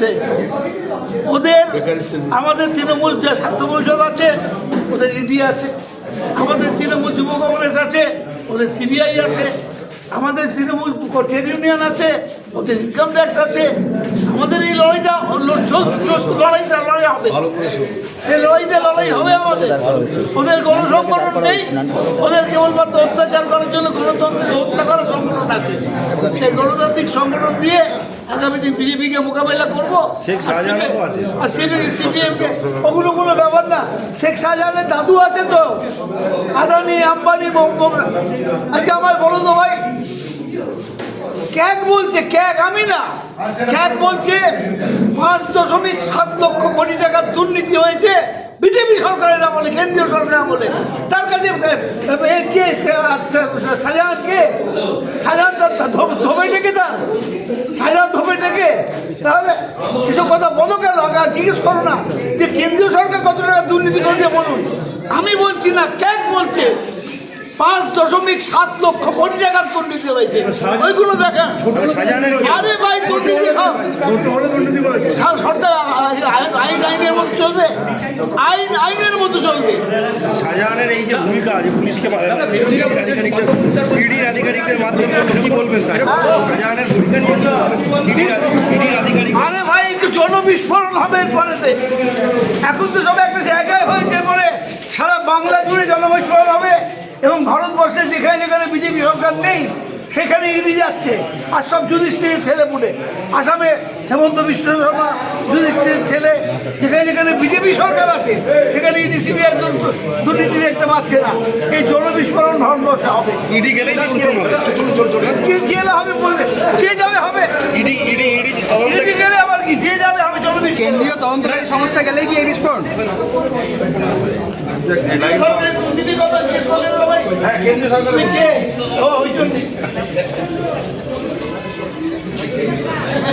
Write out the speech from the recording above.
বিরুদ্ধে ওদের আমাদের তৃণমূল যে ছাত্র পরিষদ আছে ওদের ইডি আছে আমাদের তৃণমূল যুব কংগ্রেস আছে ওদের সিবিআই আছে আমাদের তৃণমূল ট্রেড ইউনিয়ন আছে ওদের ইনকাম ট্যাক্স আছে আমাদের এই লড়াইটা লড়াইটা লড়াই হবে। এই লড়াইটা লড়াই হবে আমাদের। ওদের কোনো সংগঠন নেই। ওদের কেবলমাত্র অত্যাচার করার জন্য গণতন্ত্রকে হত্যা করার সংগঠন আছে। সেই গণতান্ত্রিক সংগঠন দিয়ে আগামী দিন বিজেপিকে মোকাবেলা করব। আর সিপিএমকে ওগুলো কোনো ব্যাপার না। শেখ শাহজাহানের দাদু আছে তো। আদানি আম্বানি আজকে আমার বলো তো ভাই ক্যাক বলছে ক্যাক আমি না। ক্যাক বলছে পাঁচ দশমিক সাত লক্ষ কোটি টাকার দুর্নীতি হয়েছে। বিজেপি সরকারের আমলে কেন্দ্রীয় সরকার আমলে। তার কাছে কে শাহজাহান কে শাহজাহান ধোবে ডেকে তার? শাহজাহান তাহলে এসব কথা বলো কেন আগে জিজ্ঞেস করো না যে কেন্দ্রীয় সরকার কত টাকা দুর্নীতি করেছে বলুন আমি বলছি না ক্যাক বলছে পাঁচ দশমিক সাত লক্ষ কোটি টাকার দুর্নীতি হয়েছে ওইগুলো দেখা আরে ভাই দুর্নীতি সব সব সরকার আইন আইন আইনের মতো চলবে আইন আইনের মতো চলবে শাহজাহানের এই যে ভূমিকা যে পুলিশকে ইডির আধিকারিকদের ইডির আধিকারিকদের মাধ্যমে কি বলবেন তাই শাহজাহানের ভূমিকা নিয়ে ইডির ইডির আধিকারিক আরে ভাই একটু জনবিস্ফোরণ হবে এরপরেতে। এখন তো সব একটা জায়গায় হয়েছে পরে সারা বাংলা জুড়ে জনবিস্ফোরণ হবে এবং ভারতবর্ষে যেখানে যেখানে বিজেপি সরকার নেই সেখানে ইডি যাচ্ছে আর সব যুধিষ্ঠিরের ছেলে পুলে আসামে হেমন্ত বিশ্ব শর্মা যুধিষ্ঠিরের ছেলে যেখানে যেখানে বিজেপি সরকার আছে সেখানে ইডি সিবিআই দুর্নীতি দেখতে পাচ্ছে না। এই জনবিস্ফোরণ ভারতবর্ষে হবে। ইডি গেলেই গেলে হবে বললে যে তদন্তকারী সংস্থা গেলেই কি এই বিস্ফোরণ হ্যাঁ কেন্দ্রীয় সরকার কে? ও ওই জন্যই।